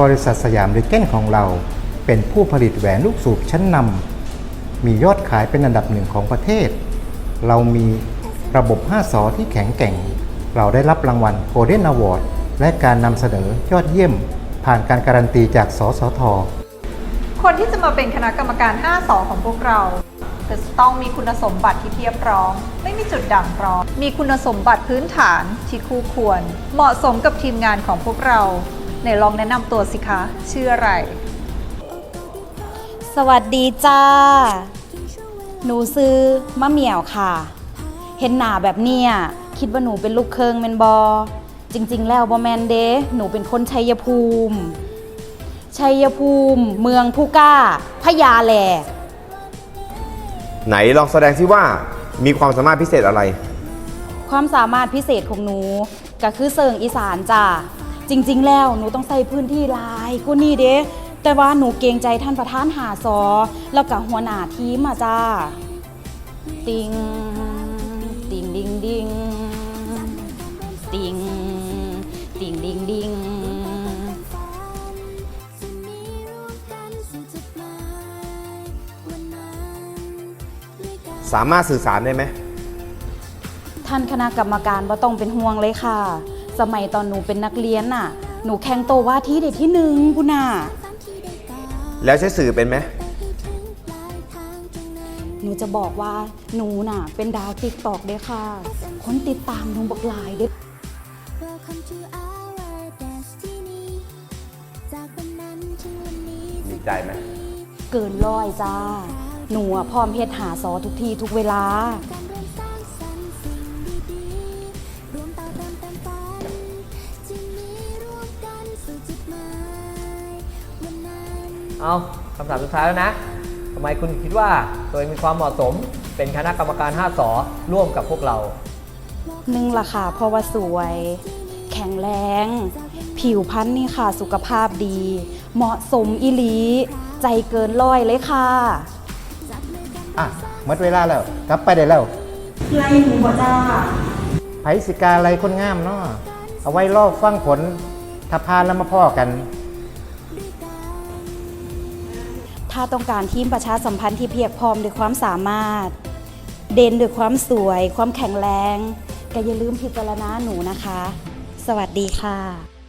บริษัทสยามริเก้นของเราเป็นผู้ผลิตแหวนลูกสูบชั้นนำ มียอดขายเป็นอันดับหนึ่งของประเทศ เรามีระบบ 5 สอที่แข็งแกร่ง เราได้รับรางวัล Golden Award และการนำเสนอยอดเยี่ยม ผ่านการการันตีจากสสท คนที่จะมาเป็นคณะกรรมการ 5สอของพวกเราจะต้องมีคุณสมบัติที่เพียบพร้อม ไม่มีจุดด่างพร้อม มีคุณสมบัติพื้นฐานที่คู่ควร เหมาะสมกับทีมงานของพวกเราไหนลองแนะนำตัวสิคะ ชื่ออะไร สวัสดีจ้า หนูซื้อมะเหมี่ยวค่ะ เห็นหนาแบบเนี้ยคิดว่าหนูเป็นลูกเคิงเมนบอ จริง ๆ แล้วบอแมนเดหนูเป็นคนชัยภูมิ ชัยภูมิ เมืองผู้กล้าพญาแหลกไหนลองแสดงสิว่ามีความสามารถพิเศษอะไร ความสามารถพิเศษของหนูก็คือเสิงอีสานจ้าจริง ๆ แล้วหนูต้องใส่พื้นที่หลายกูนี่เด้แต่ว่าหนูเกรงใจท่านประธานหาซอ แล้วก็หัวหน้าทีมอะจ้า ติง ติงดิงดิง สามารถสื่อสารได้ไหมท่านคณะกรรมการบ่ต้องเป็นห่วงเลยค่ะ สมัยตอนหนูเป็นนักเรียนน่ะ หนูแข่งโตว่าที่เด็ดที่หนึ่งพุน่ะแล้วใช้สื่อเป็นไหมหนูจะบอกว่าหนูน่ะ เป็นดาวติ๊กตอกเด้อค่ะ คนติดตามหนูบักหลายเด้อ Welcome to our destiny จากวันนั้นถึงวันนี้ดีใจไหมเกินร้อยจ้า หนูอะพร้อมเพชรหาซอทุกทีทุกเวลา การเริ่มสร้างสรรค์สิ่งดีๆรวมต่อเติมเต็มฝันที่มีร่วมกันสู่จุดหมายวันนั้น เอาคำถามสุดท้ายแล้วนะทำไมคุณคิดว่าตัวเองมีความเหมาะสม เป็นคณะกรรมการ5สอร่วมกับพวกเรา หนึ่งล่ะค่ะเพราะว่าสวย แข็งแรง ผิวพรรณนี่ค่ะ สุขภาพดี เหมาะสมอีหลี ใจเกินร้อยเลยค่ะ อะหมดเวลาแล้วกลับไปได้แล้วไล่หนูบ่จ้าไผสิกาอะไรคนงามเนาะเอาไว้รอบฟังผลถ้าพานแล้วมาพ่อกัน ถ้าต้องการทีมประชาสัมพันธ์ที่เพียบพร้อมด้วยความสามารถ เด่นด้วยความสวย ความแข็งแรง ก็อย่าลืมพิจารณาหนูนะคะ สวัสดีค่ะ